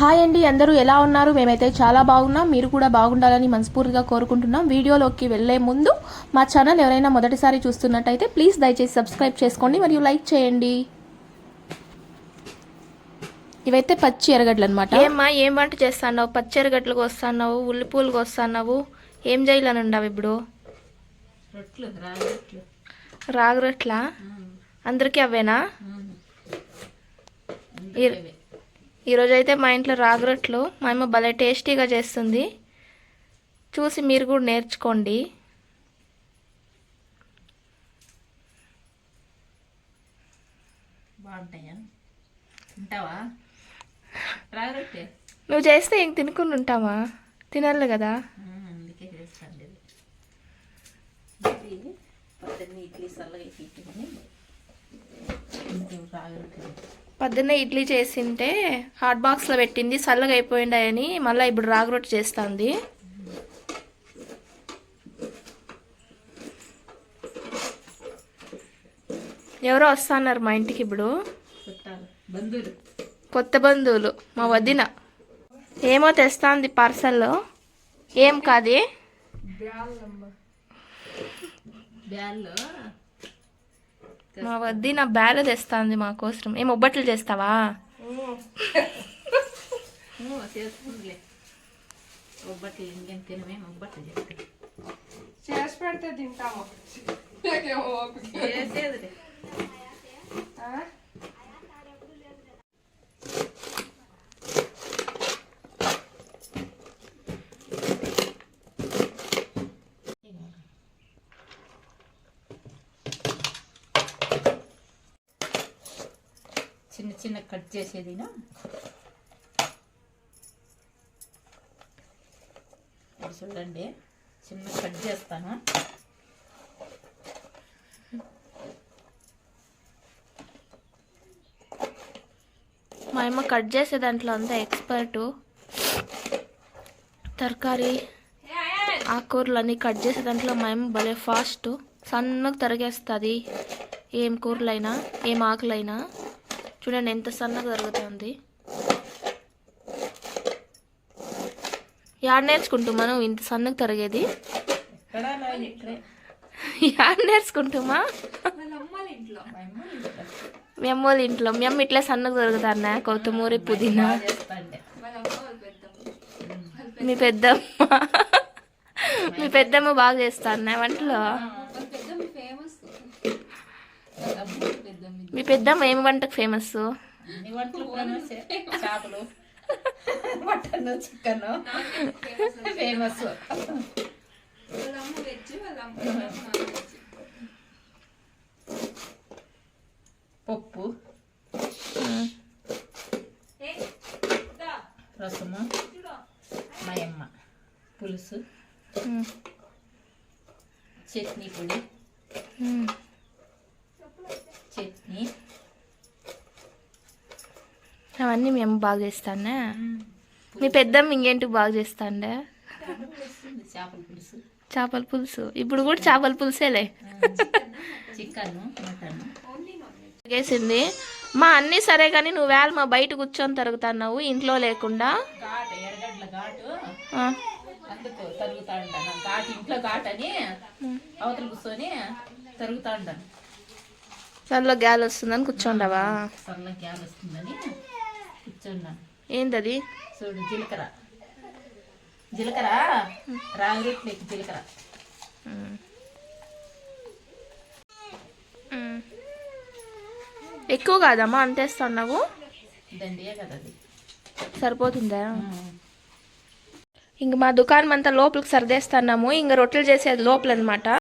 Hi అండి అందరూ ఎలా ఉన్నారు? మేమైతే చాలా బాగున్నాం. మీరు కూడా బాగుండాలని మనస్ఫూర్తిగా కోరుకుంటున్నాం. వీడియోలోకి వెళ్ళే ముందు మా ఛానల్ ఎవరైనా మొదటిసారి చూస్తున్నట్టయితే ప్లీజ్ దయచేసి సబ్స్క్రైబ్ చేసుకోండి మరియు లైక్ చేయండి. ఇవైతే పచ్చి ఎరగడ్లు అనమాట ఏమ్మా ఏం వంట చేస్తున్నావు? పచ్చి ఎరగడ్లకు వస్తున్నావు? ఉల్లిపూలకు వస్తున్నావు? ఏం చేయాలని ఉండవు ఇప్పుడు? రొట్లు రాగి రొట్లు. రాగరట్లా అందరికీ అవేనా? ఈరోజు అయితే మా ఇంట్లో రాగరొట్లు మా అమ్మ భలే టేస్టీగా చేస్తుంది. చూసి మీరు కూడా నేర్చుకోండి. బాగుంటాయా? ఉంటావా నువ్వు చేస్తే ఇంక తినుకుని ఉంటామా? తినాలి కదా? అందుకే చేస్తాను ఇది పొద్దున్న ఇడ్లీ పొద్దున్నే ఇడ్లీ చేసింటే హాట్ బాక్స్లో పెట్టింది చల్లగా అయిపోయిండాయని మళ్ళీ ఇప్పుడు రాగరొట్టి చేస్తుంది. ఎవరో వస్తున్నారు మా ఇంటికి ఇప్పుడు? కొత్త బంధువులు మా వదిన. ఏమో తెస్తాంది పార్సల్లో. ఏం కాది? బ్యాల్లో మా వదిన బ్యాలు తెస్తాంది మా కోసం. ఏం ఒబ్బట్లు చేస్తావా చేసి పెడితే తింటాము. నాకేమో చిన్న చిన్న కట్ చేసేదినా? ఇది చూడండి చిన్న కట్ చేస్తాను. మా అమ్మ కట్ చేసే దాంట్లో అంతా ఎక్స్పర్టు తరకారీ ఆకుకూరలు అన్నీ కట్ చేసే దాంట్లో మా అమ్మ భలే ఫాస్ట్ సన్నగా తరిగేస్తుంది. ఏం కూరలైనా ఏం ఆకులైనా. చూడండి ఎంత సన్నగా దొరుకుతుంది యాడ్ నేర్చుకుంటూ మనం ఇంత సన్నగా తరిగేది. యాడ్ నేర్చుకుంటామా? మెమ్మోళ్ళ ఇంట్లో. మేము ఇట్లా సన్నగా దొరుకుతారా కొత్తిమూరి పుదీనా. మీ పెద్దమ్మ. మీ పెద్దమ్మ బాగా చేస్తాను వంటలో వాళ్ళ పెద్దమ్మ ఫేమస్ పెద్దమ్మ మీ పెద్దమ్మ ఏం వంటకు ఫేమస్ చేపలు మటన్ చికెన్ ఫేమస్ పప్పు. రసము. మాయమ్మ. పులుసు. చట్నీ పొడి చట్నీ అవన్నీ మీ అమ్మ బాగా చేస్తానా? మీ పెద్దమ్మ ఇంకేంటి బాగా చేస్తాండే? చేపల పులుసు. చేపల పులుసు. ఇప్పుడు కూడా చేపల పులుసేలే. Chicken mutton. Only non veg వేసింది మా అన్నీ సరే కానీ నువ్వు వేళ మా బయట కూర్చొని తరుగుతున్నావు ఇంట్లో లేకుండా? అందుకు తరుగుతా ఉంటాను. ఘాటు ఇంట్లో ఘాటు అని అవతల కూర్చొని తరుగుతా ఉంటాను. దానిలో గ్యాల్ వస్తుందని కూర్చోండవా? గ్యాస్ వస్తుందని ఏంటది చూడు జీలకర్ర. జీలకర్ర? రాగి జీలకర్ర. ఎక్కువ కాదమ్మా కదా అది. సరిపోతుందా? ఇంక మా దుకాణం అంతా లోపలికి సర్దేస్తున్నాము ఇంక రొట్టెలు చేసేది లోపల అనమాట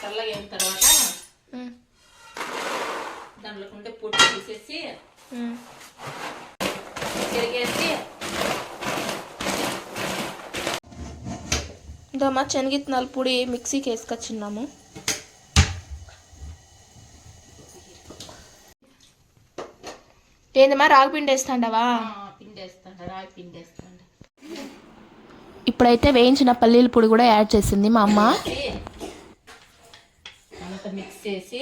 చల్లగా అయిన తర్వాత దాంట్లో ఉంటే పొట్టు తీసేసి. తిరిగేసి ఇదమ్మా శనగిత్తనాల పొడి మిక్సీకి వేసుకొచ్చిన్నాము ఏందమ్మా వేస్తాండవా? రాగి పిండేస్తాను ఇప్పుడైతే వేయించిన పల్లీల పొడి కూడా యాడ్ చేసింది మా అమ్మ. చేసి.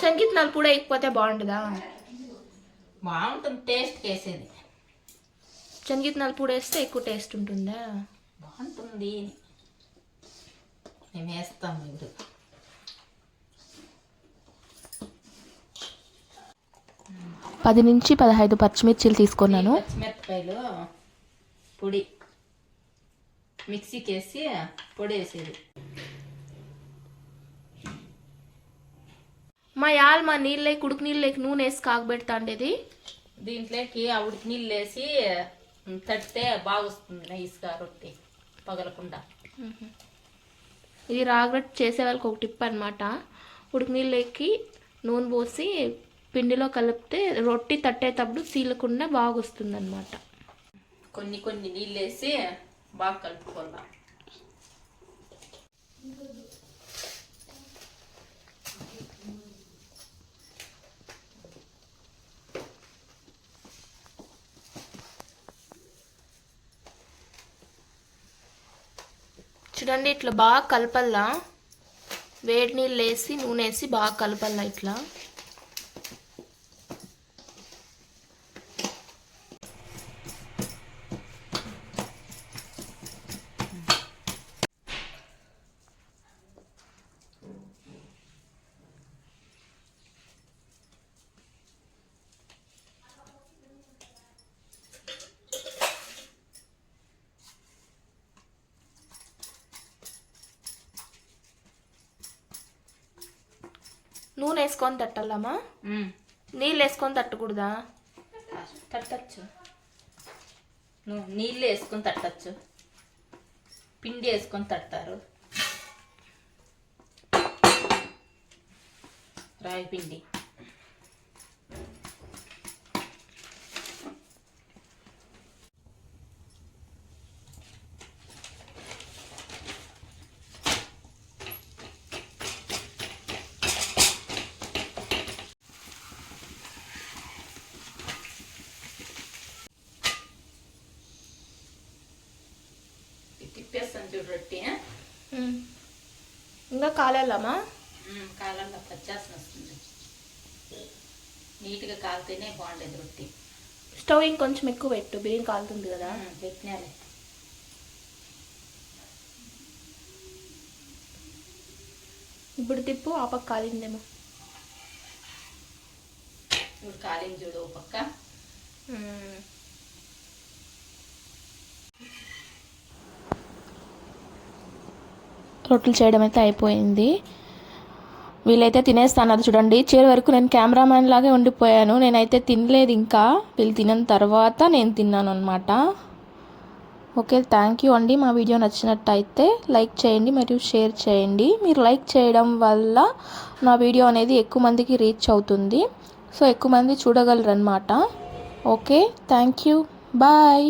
శనగిత్తనాలు పొడి వేయకపోతే బాగుంటుందా? బాగుంటుంది టేస్ట్ వేసేది. శనగిత్తనాలు పొడి వేస్తే ఎక్కువ టేస్ట్ ఉంటుందా? బాగుంటుంది. మేము వేస్తాము ఇప్పుడు పది నుంచి పదహైదు పచ్చిమిర్చిలు తీసుకున్నాను. పచ్చిమిరపకాయలు పొడి. మిక్సీకి వేసి పొడి వేసేది మా యాల్ మా నీళ్ళే కుడుకు నీళ్ళకి నూనె వేసి కాగబెడతా ఉండేది దీంట్లోకి ఆ ఉడికి నీళ్ళు వేసి తడితే బాగా వస్తుంది నైస్గా రొట్టె పగలకుండా. ఇది రాగట్ చేసే వాళ్ళకి ఒక టిప్ అనమాట ఉడికి నీళ్ళకి నూనె పోసి పిండిలో కలిపితే రొట్టి తట్టేటప్పుడు చీలకుండా బాగా వస్తుంది అనమాట కొన్ని కొన్ని నీళ్ళు వేసి బాగా కలుపుకోవాలి చూడండి ఇట్లా బాగా కలపల్లా. వేడి నీళ్ళు వేసి నూనె వేసి బాగా కలపల్లా ఇట్లా. నూనె వేసుకొని తట్టాలమ్మా. నీళ్ళు వేసుకొని తట్టకూడదా? తట్టచ్చు. నువ్వు నీళ్ళు వేసుకొని తట్టచ్చు. పిండి వేసుకొని తట్టారు రాగి పిండి. తిప్పేస్తాను చూడు రొట్టి ఇంకా కాలేలమ్మా? కాలంలో పచ్చాసన వస్తుంది. నీట్గా కాలితేనే బాగుండేది రొట్టి. స్టవ్ ఇంకొంచెం ఎక్కువ పెట్టు బియ్యం కాలుతుంది కదా. పెట్టినాలే. ఇప్పుడు తిప్పు ఆ పక్క కాలిందేమో. ఇప్పుడు కాలింది చూడు ఓ పక్క. రొట్టెలు చేయడం అయితే అయిపోయింది. వీళ్ళైతే తినేస్తున్నారు చూడండి. చివరి వరకు నేను కెమెరామ్యాన్ లాగే ఉండిపోయాను. నేనైతే తినలేదు ఇంకా. వీళ్ళు తిన్న తర్వాత నేను తిన్నాను అనమాట ఓకే థ్యాంక్ యూ అండి. మా వీడియో నచ్చినట్టయితే లైక్ చేయండి మరియు షేర్ చేయండి. మీరు లైక్ చేయడం వల్ల నా వీడియో అనేది ఎక్కువ మందికి రీచ్ అవుతుంది. సో ఎక్కువ మంది చూడగలరు అనమాట ఓకే థ్యాంక్ యూ. బాయ్.